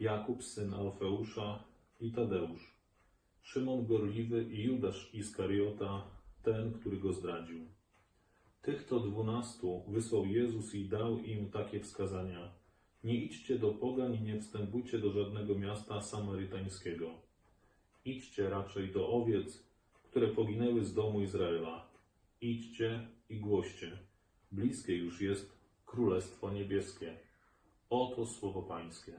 Jakub, syn Alfeusza i Tadeusz, Szymon Gorliwy i Judasz Iskariota, ten, który go zdradził. Tych to dwunastu wysłał Jezus i dał im takie wskazania. Nie idźcie do pogań i nie wstępujcie do żadnego miasta samarytańskiego. Idźcie raczej do owiec, które poginęły z domu Izraela. Idźcie i głoście. Bliskie już jest Królestwo Niebieskie. Oto słowo Pańskie.